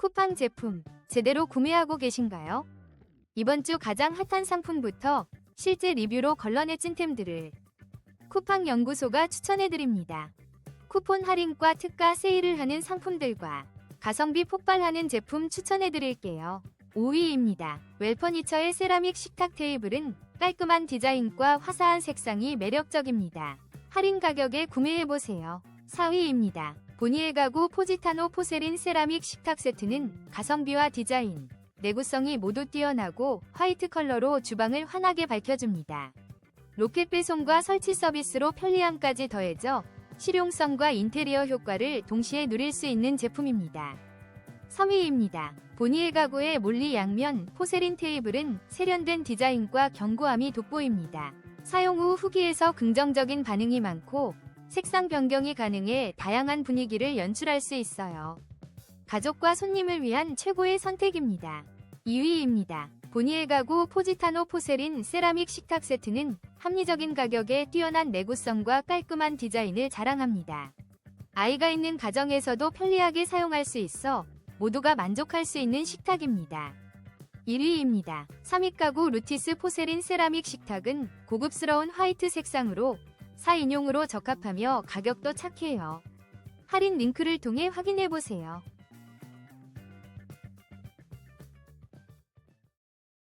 쿠팡 제품 제대로 구매하고 계신가요? 이번 주 가장 핫한 상품부터 실제 리뷰로 걸러내 찐템들을 쿠팡 연구소가 추천해드립니다. 쿠폰 할인과 특가 세일을 하는 상품들과 가성비 폭발하는 제품 추천해드릴게요. 5위입니다. 웰퍼니처의 세라믹 식탁 테이블은 깔끔한 디자인과 화사한 색상이 매력적입니다. 할인 가격에 구매해보세요. 4위입니다. 보니에 가구 포지타노 포세린 세라믹 식탁 세트는 가성비와 디자인, 내구성이 모두 뛰어나고 화이트 컬러로 주방을 환하게 밝혀줍니다. 로켓 배송과 설치 서비스로 편리함까지 더해져 실용성과 인테리어 효과를 동시에 누릴 수 있는 제품입니다. 3위입니다. 보니에 가구의 몰리 양면 포세린 테이블은 세련된 디자인과 견고함이 돋보입니다. 사용 후 후기에서 긍정적인 반응이 많고 색상 변경이 가능해 다양한 분위기를 연출할 수 있어요. 가족과 손님을 위한 최고의 선택입니다. 2위입니다. 보니에 가구 포지타노 포세린 세라믹 식탁 세트는 합리적인 가격에 뛰어난 내구성과 깔끔한 디자인을 자랑합니다. 아이가 있는 가정에서도 편리하게 사용할 수 있어 모두가 만족할 수 있는 식탁입니다. 1위입니다. 3위 가구 루티스 포세린 세라믹 식탁은 고급스러운 화이트 색상으로 4인용으로 적합하며 가격도 착해요. 할인 링크를 통해 확인해보세요.